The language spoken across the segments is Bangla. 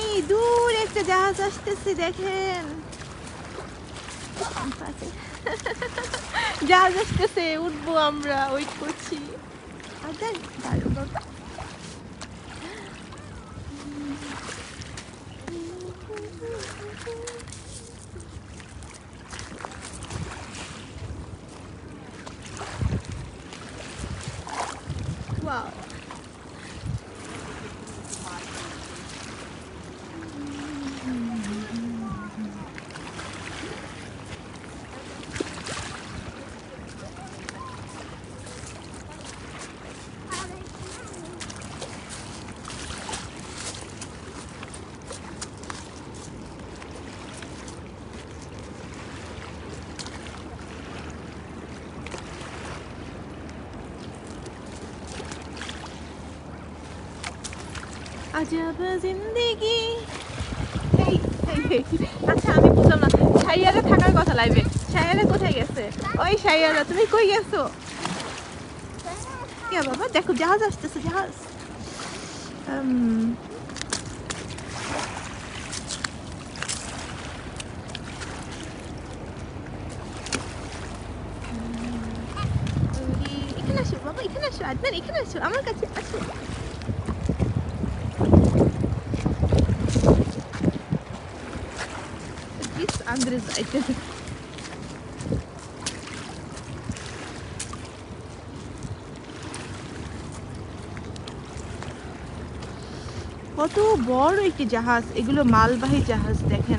এই দূর একটা জাহাজ আসতেছে দেখেন। জাহাজ আসতেছে উঠবো আমরা ওয়েট করছি। আর আজব জিন্দেগি। আচ্ছা আমি বুঝলাম না। সাইয়ারা থাকার কথা লাইবে সাইয়ারা কোথায় গেছে? ওই সাইয়ারা, তুমি কই গেছো? কে বাবা, দেখো, জাহাজ আসতেছে, জাহাজ। এখানে আসো, বাবা, এখানে আসো, আদনান, এখানে আসো, আমার কাছে আসো। Seite. কত বড় একটি জাহাজ, এগুলো মালবাহী জাহাজ, দেখেন।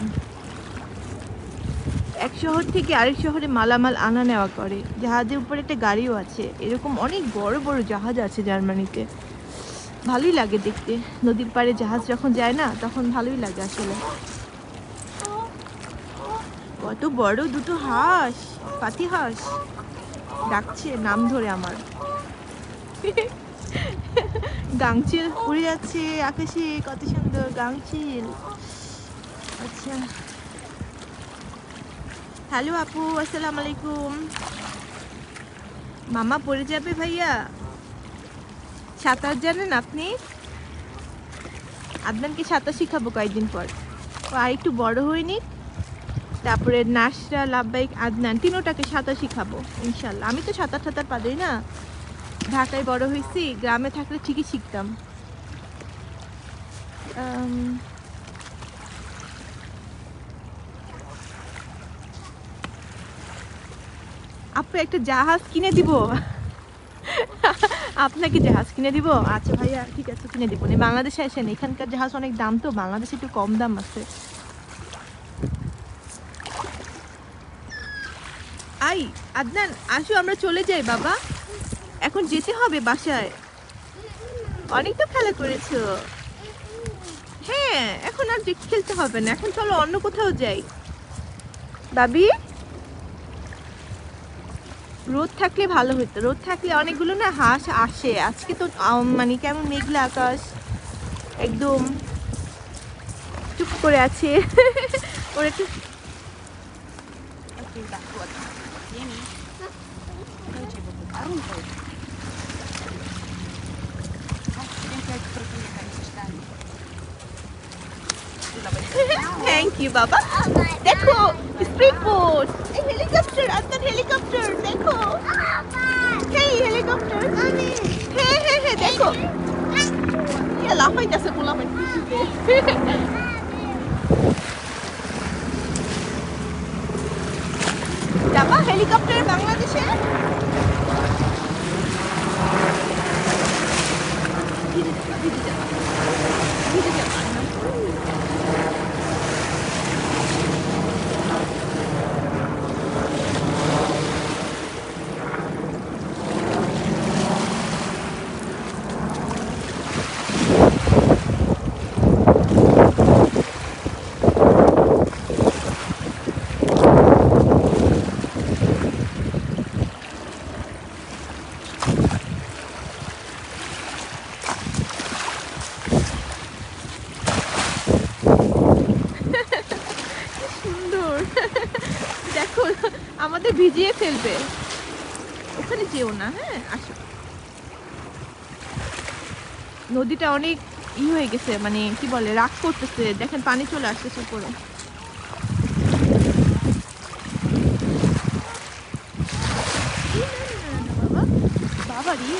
এক শহর থেকে আরেক শহরে মালামাল আনা নেওয়া করে। জাহাজের উপরে একটা গাড়িও আছে। এরকম অনেক বড় বড় জাহাজ আছে জার্মানিতে। ভালোই লাগে দেখতে। নদীর পাড়ে জাহাজ যখন যায় না, তখন ভালোই লাগে আসলে। কত বড় দুটো হাঁস, পাতি হাঁস। ডাকছে, নাম ধরে আমার। গাংচিল উড়ে যাচ্ছে আকাশে, কত সুন্দর গাংচিল আচ্ছা। হ্যালো আপু, আসসালামু আলাইকুম। মামা পড়ে যাবে ভাইয়া। সাঁতার জানেন আপনি? আপনাকে সাঁতার শিখাবো কয়েকদিন পর। আর একটু বড় হয়নি? তারপরে নাসরা, লাভবাইক, আদনান, তিনোটাকে সাঁতার শিখাবো ইনশাল্লাহ। আমি তো সাঁতার টাতার পারি না। ঢাকায় বড় হয়েছি, গ্রামে থাকলে ঠিকই শিখতাম। আপু, একটা জাহাজ কিনে দিব? আপনাকে জাহাজ কিনে দিব? আচ্ছা ভাইয়া, ঠিক আছে, কিনে দিব। বাংলাদেশে আসেন, এখানকার জাহাজ অনেক দাম তো, বাংলাদেশে একটু কম দাম আছে। আই, আদনান, আসো, আমরা চলে যাই, বাবা। এখন যেতে হবে বাসায়। অনেক তো খেলা করেছ। হ্যাঁ এখন আর খেলতে হবে না। এখন চলো অন্য কোথাও যাই। বাবি? রোদ থাকলে ভালো হতো। রোদ থাকলে অনেকগুলো না হাঁস আসে। আজকে তো মানে কেমন মেঘলা আকাশ। একদম চুপ করে আছে। ওরা একটু থ্যাংক ইউ বাবা দেখো স্পিড বোট এই হেলিকপ্টার আপনার হেলিকপ্টার দেখো এই হেলিকপ্টার হ্যাঁ হ্যাঁ হ্যাঁ দেখো ইয়া লাফাইতেছে পোলাপান খুশিতে যাবা হেলিকপ্টার বাংলাদেশে ধীরে যাবা ধীরে যাবা ধীরে যাবা সুন্দর দেখো আমাদের ভিজিয়ে ফেলবে। ওখানে যেও না হ্যাঁ? আসো। নদীটা অনেক ই হয়ে গেছে মানে কি বলে, রাগ করতেছে। দেখেন, পানি চলে আসতেছে উপরে। বাবা রে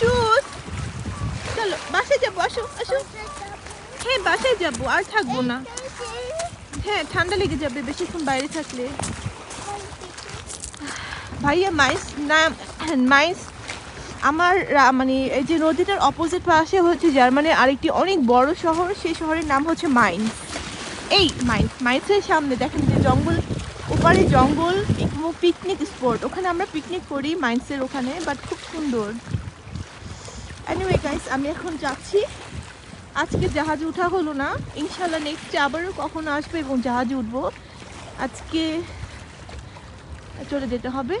চলো বাসায় যাব, আসো আসো। হ্যাঁ বাসায় যাব, আর থাকব না। হ্যাঁ ঠান্ডা লেগে যাবে বেশিক্ষণ বাইরে থাকলে। ভাইয়া, মাইস, না, মাইস, আমার মানে এই যে নদীটার অপোজিট পাশে হচ্ছে জার্মানির আরেকটি অনেক বড় শহর, সেই শহরের নাম হচ্ছে মাইন্স। এই, মাইন্স, মাইন্সের সামনে দেখেন যে জঙ্গল, ওপারে জঙ্গল, পিকনিক স্পট। ওখানে আমরা পিকনিক করি মাইন্সের ওখানে বাট খুব সুন্দর। এনিওয়ে গাইস আমি এখন যাচ্ছি। আজকে জাহাজে ওঠা হলো না। ইনশাল্লাহ নেক্সটে আবারও কখন আসবে এবং জাহাজে উঠবো। আজকে চলে যেতে হবে।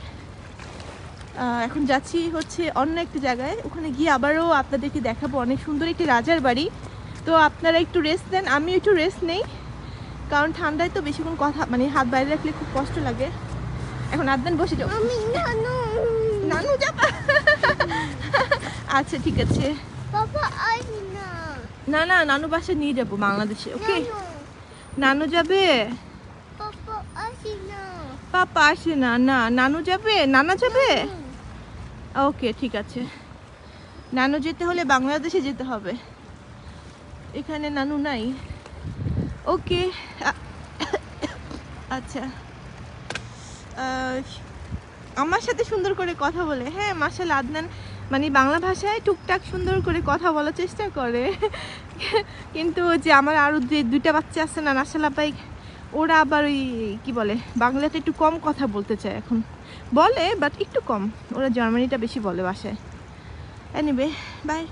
এখন যাচ্ছি হচ্ছে অন্য একটি জায়গায়। ওখানে গিয়ে আবারও আপনাদেরকে দেখাবো। অনেক সুন্দর একটি রাজার বাড়ি। তো আপনারা একটু রেস্ট দেন আমি একটু রেস্ট নেই। কারণ ঠান্ডায় তো বেশিক্ষণ কথা মানে হাত বাইরে রাখলে খুব কষ্ট লাগে। এখন আদনান বসে যাও। নানু। নানু যাবা। আচ্ছা ঠিক আছে। না। না নানু বাসা নিয়ে যাব বাংলাদেশে ওকে? নানু। যাবে? পাপা আসে না না নানু যাবে? নানা যাবে? ওকে ঠিক আছে। নানু যেতে হলে বাংলাদেশে যেতে হবে। এখানে নানু নাই। ওকে আচ্ছা। আমার সাথে সুন্দর করে কথা বলে। হ্যাঁ মার্শাল আদনান মানে বাংলা ভাষায় টুকটাক সুন্দর করে কথা বলার চেষ্টা করে। কিন্তু যে আমার আরও যে দুইটা বাচ্চা আছে না, নাসালা ভাই, ওরা আবার ওই কী বলে, বাংলাতে একটু কম কথা বলতে চায় এখন। বলে বাট একটু কম। ওরা জার্মানিটা বেশি বলে বাসায়। এনিবে বাই